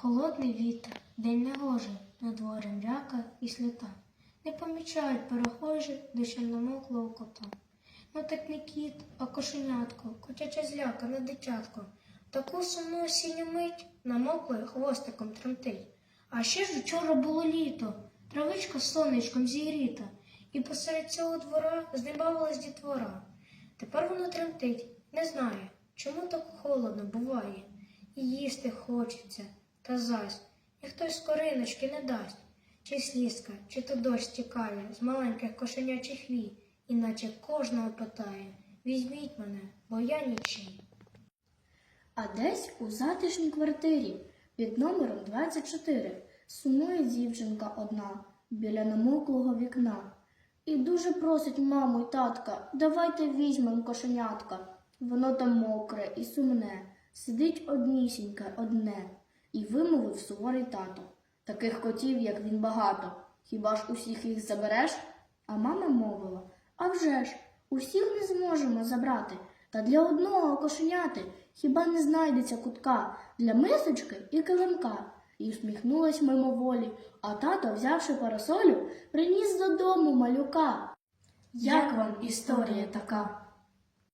Холодний вітер, день негожий, на дворі мряка і сліта. Не помічають перехожі до намоклого кота. Ну так не кіт, а кошенятко, котяча зляка на дитятко. Таку сумну осінню мить намоклою хвостиком тремтить. А ще ж вчора було літо, травичка сонечком зігріта, і посеред цього двора здибавилась дітвора. Тепер воно тремтить, не знає, чому так холодно буває. І їсти хочеться, та зась, ніхто з кориночки не дасть. Чи слізка, чи то дощ тікає з маленьких кошенячих вій, іначе кожного питає Візьміть мене, бо я нічий. А десь у затишній квартирі під номером 24 сумує дівчинка одна біля намоклого вікна. І дуже просить маму й татка, давайте візьмем кошенятка. Воно там мокре і сумне, сидить однісіньке одне, і вимовив суворий тато. Таких котів, як він, багато. Хіба ж усіх їх забереш? А мама мовила, а вже ж, усіх не зможемо забрати. Та для одного кошеняти хіба не знайдеться кутка для мисочки і килимка. І усміхнулась мимоволі, а тато, взявши парасолю, приніс додому малюка. Як вам історія така?